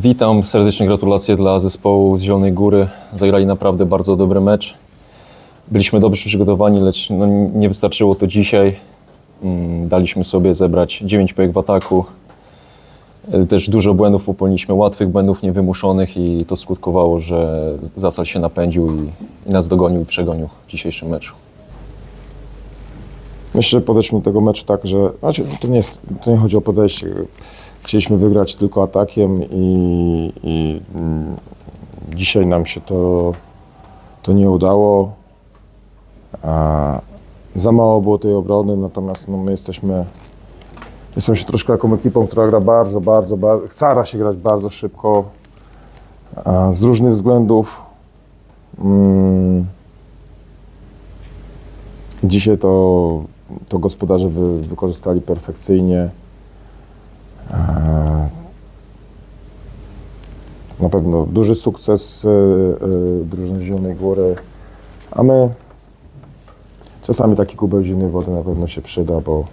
Witam, serdeczne gratulacje dla zespołu z Zielonej Góry. Zagrali naprawdę bardzo dobry mecz. Byliśmy dobrze przygotowani, lecz no, nie wystarczyło to dzisiaj. Mm, Daliśmy sobie zebrać 9 pojek w ataku. E, Też dużo błędów popełniliśmy, łatwych błędów niewymuszonych i to skutkowało, że Zasal się napędził i, i nas dogonił i przegonił w dzisiejszym meczu. Myślę, że podeszliśmy do tego meczu tak, że znaczy, to, nie jest, to nie chodzi o podejście. Chcieliśmy wygrać tylko atakiem i, i mm, dzisiaj nam się to, to nie udało. A, za mało było tej obrony, natomiast no, my jesteśmy, jesteśmy troszkę taką ekipą, która gra bardzo, bardzo, bardzo, stara się grać bardzo szybko, z różnych względów. Mm, Dzisiaj to, to gospodarze wy, wykorzystali perfekcyjnie. Na pewno duży sukces e, e, drużyny Zielonej Góry, a my czasami taki kubeł zimnej wody na pewno się przyda, bo,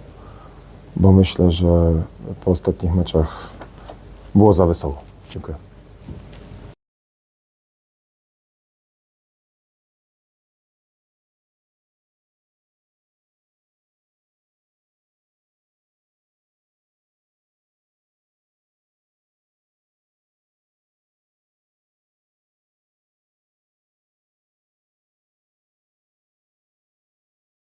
bo myślę, że po ostatnich meczach było za wesoło. Dziękuję.